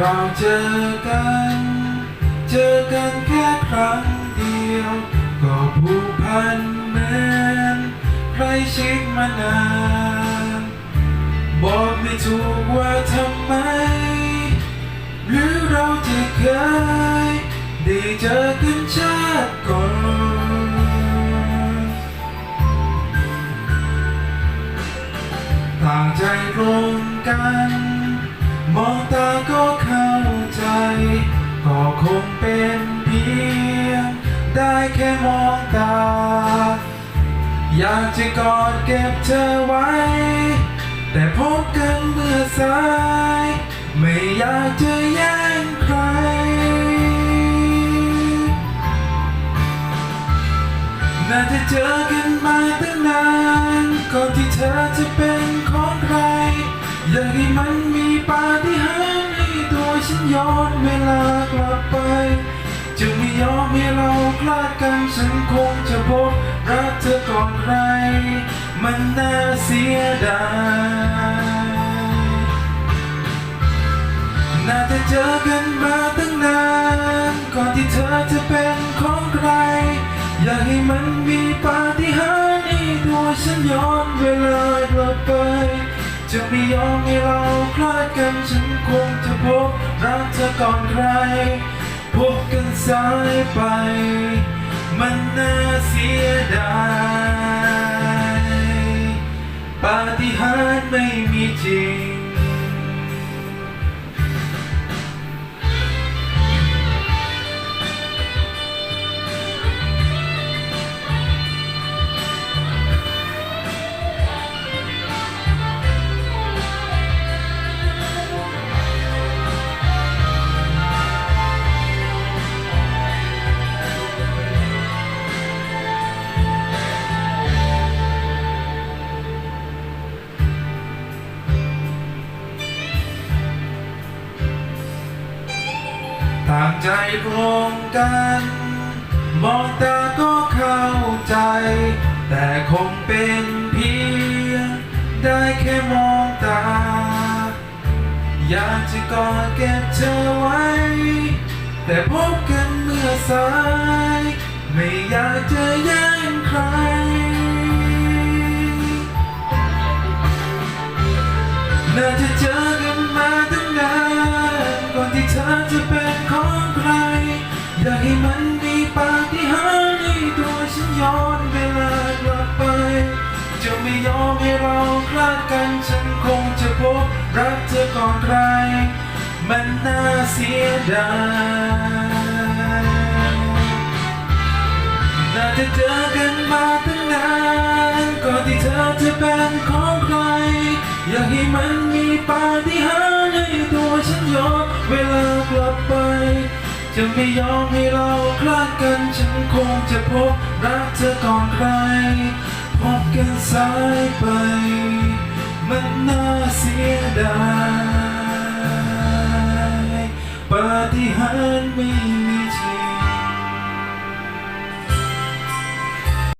เราเจอกัน เจอกันแค่ครั้งเดียว ก็ผูกพันเหมือนใครชิดมานานบอกไม่ถูกว่าทำไม หรือเราจะเคยได้เจอกันชาติก่อนต่างใจตรงกัน มองตาก็เข้าใจก็ คงเป็นเพียง ได้แค่มองตา อยากจะกอดเก็บเธอไว้ แต่พบกันเมื่อสาย ไม่อยากจะแย่งใคร น่าจะเจอกันมาตั้งนานก่อนที่เธอจะเป็นของใคร อยากให้มันมีปาฏิหาริย์ ย้อนเวลากลับไป จะไม่ยอมให้เราคลาดกันฉันคงจะพบรักเธอก่อนใคร มันน่าเสียดายน่าจะเจอกันมาตั้งนาน ก่อนที่เธอจะเป็นของใคร อยากให้มันมีปาฏิหาริย์ให้ตัวฉันย้อนเวลากลับไป จะไม่ยอมให้เราคลา ดกันฉันคงจะพบรักเธอก่อนใคร พบกันสายไป มันน่าเสียดายปาฏิหาริย์ไม่มีจริง ต่างใจตรงกัน มองตาก็เข้าใจ แต่คงเป็นเพียง ได้แค่มองตา อยากจะกอดเก็บเธอไว้ แต่พบกันเมื่อสาย ไม่อยากจะแย่ง ฉันย้อนเวลากลับไป จะไม่ยอมให้เราคลาดกัน ฉันคงจะพบรักเธอก่อนใคร มันน่าเสียดายน่าจะเจอกันมาตั้งนานก่อนที่เธอจะเป็นของใคร อยากให้มันมีปาฏิหาริย์ให้ตัวฉันย้อนเวลากลับไป จะไม่ยอมให้เราคลาดกัน ฉันคงจะพบรักเธอก่อนใคร พบกันสายไป มันน่าเสียดายปาฏิหาริย์ไม่